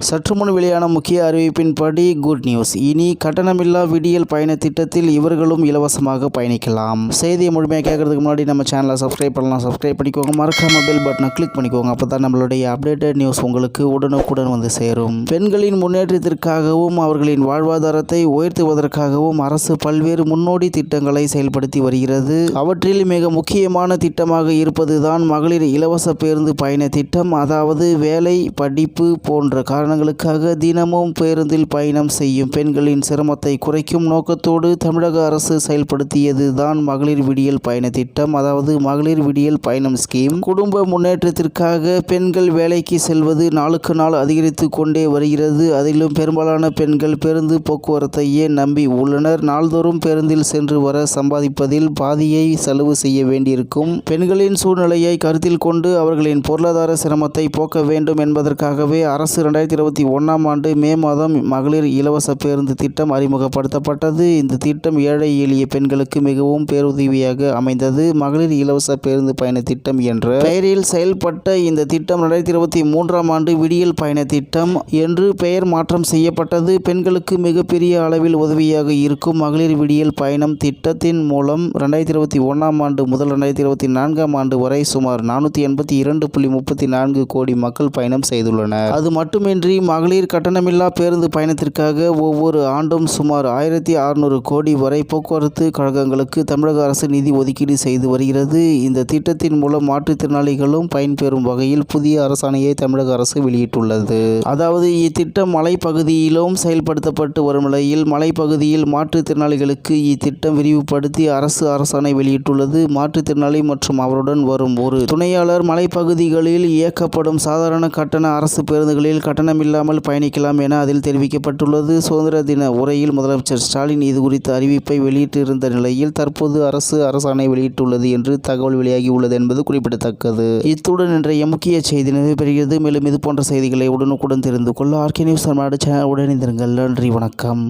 சற்றுமுன் வெளியான முக்கிய அறிவிப்பின்படி குட் நியூஸ். இனி கட்டணமில்லா விடியல் பயண திட்டத்தில் இவர்களும் இலவசமாக பயணிக்கலாம். செய்தியை முழுமையாக கேட்கறதுக்கு முன்னாடி நம்ம சேனலை சப்ஸ்கிரைப் பண்ணலாம். சப்ஸ்கிரைப் பண்ணிக்கோங்க. மறக்காம பெல் பட்டனை கிளிக் பண்ணிக்கோங்க. அப்போ தான் நம்மளுடைய அப்டேட்டட் நியூஸ் உங்களுக்கு உடனுக்குடன் வந்து சேரும். பெண்களின் முன்னேற்றத்திற்காகவும் அவர்களின் வாழ்வாதாரத்தை உயர்த்துவதற்காகவும் அரசு பல்வேறு முன்னோடி திட்டங்களை செயல்படுத்தி வருகிறது. அவற்றில் மிக முக்கியமான திட்டமாக இருப்பதுதான் மகளிர் இலவச பேருந்து பயண திட்டம் அதாவது வேலை படிப்பு போன்ற காரணங்களுக்காக தினமும் பேருந்தில் பயணம் செய்யும் பெண்களின் சிரமத்தை குறைக்கும் நோக்கத்தோடு தமிழக அரசு செயல்படுத்தியது தான் மகளிர் விடியல் பயண திட்டம். அதாவது மகளிர் விடியல் பயணம் ஸ்கீம் குடும்ப முன்னேற்றத்திற்காக பெண்கள் வேலைக்கு செல்வது நாளுக்கு நாள் அதிகரித்து கொண்டே வருகிறது. அதிலும் பெரும்பாலான பெண்கள் பேருந்து போக்குவரத்தையே நம்பி உள்ளனர். நாள்தோறும் பேருந்தில் சென்று வர சம்பாதிப்பதில் பாதியை செலவு செய்ய வேண்டியிருக்கும். பெண்களின் சூழ்நிலையை கருத்தில் கொண்டு அவர்களின் பொருளாதார சிரமத்தை போக்க வேண்டும் என்பதற்காகவே அரசு இரண்டாயிரத்தி இருபத்தி ஒன்றாம் ஆண்டு மே மாதம் மகளிர் இலவச பேருந்து திட்டம் அறிமுகப்படுத்தப்பட்டது. இந்த திட்டம் ஏழை எளிய பெண்களுக்கு மிகவும் பேருதவியாக அமைந்தது. மகளிர் இலவச பேருந்து பயண திட்டம் என்ற பெயரில் செயல்பட்ட இந்த திட்டம் இரண்டாயிரத்தி இருபத்தி மூன்றாம் ஆண்டு விடியல் பயண திட்டம் என்று பெயர் மாற்றம் செய்யப்பட்டது. பெண்களுக்கு மிகப்பெரிய அளவில் உதவியாக இருக்கும் மகளிர் விடியல் பயணம் திட்டத்தின் மூலம் ரெண்டாயிரத்தி இருபத்தி ஒன்றாம் ஆண்டு முதல் இரண்டாயிரத்தி இருபத்தி நான்காம் ஆண்டு வரை சுமார் நானூற்றி எண்பத்தி இரண்டு புள்ளி முப்பத்தி நான்கு கோடி மக்கள் பயணம் செய்துள்ளனர். அது மட்டுமின்றி மகளிர் கட்டணமில்லா பேருந்து பயணத்திற்காக ஒவ்வொரு ஆண்டும் சுமார் ஆயிரத்தி அறுநூறு கோடி வரை போக்குவரத்து கழகங்களுக்கு தமிழக அரசு நிதி ஒதுக்கீடு செய்து வருகிறது. இந்த திட்டத்தின் மூலம் மாற்றுத்திறனாளிகளும் பயன்பெறும் வகையில் புதிய அரசாணையை தமிழக அரசு வெளியிட்டுள்ளது. அதாவது இத்திட்டம் மலைப்பகுதியிலும் செயல்படுத்தப்பட்டு வரும் நிலையில் மலைப்பகுதியில் மாற்றுத்திறனாளிகளுக்கு இத்திட்டம் விரிவுபடுத்தி அரசு அரசாணை வெளியிட்டுள்ளது. மாற்றுத்திறனாளி மற்றும் அவருடன் வரும் ஒரு துணையாளர் மலைப்பகுதிகளில் இயக்கப்படும் சாதாரண கட்டண அரசு பேருந்துகளில் கட்டணமில்லாமல் பயணிக்கலாம் என அதில் தெரிவிக்கப்பட்டுள்ளது. சுதந்திர தின உரையில் முதலமைச்சர் ஸ்டாலின் இது குறித்த அறிவிப்பை வெளியிட்டிருந்த நிலையில் தற்போது அரசு அரசாணை வெளியிட்டுள்ளது என்று தகவல் வெளியாகியுள்ளது என்பது குறிப்பிடத்தக்கது. இத்துடன் இன்றைய முக்கிய செய்தி நிறைவு பெறுகிறது. மேலும் இது போன்ற செய்திகளை உடனுக்குடன் தெரிந்து கொள்ள ஆர்கே நியூஸ் தமிழ்நாடு சேனல் உடனிருந்திருங்கள் நன்றி வணக்கம்.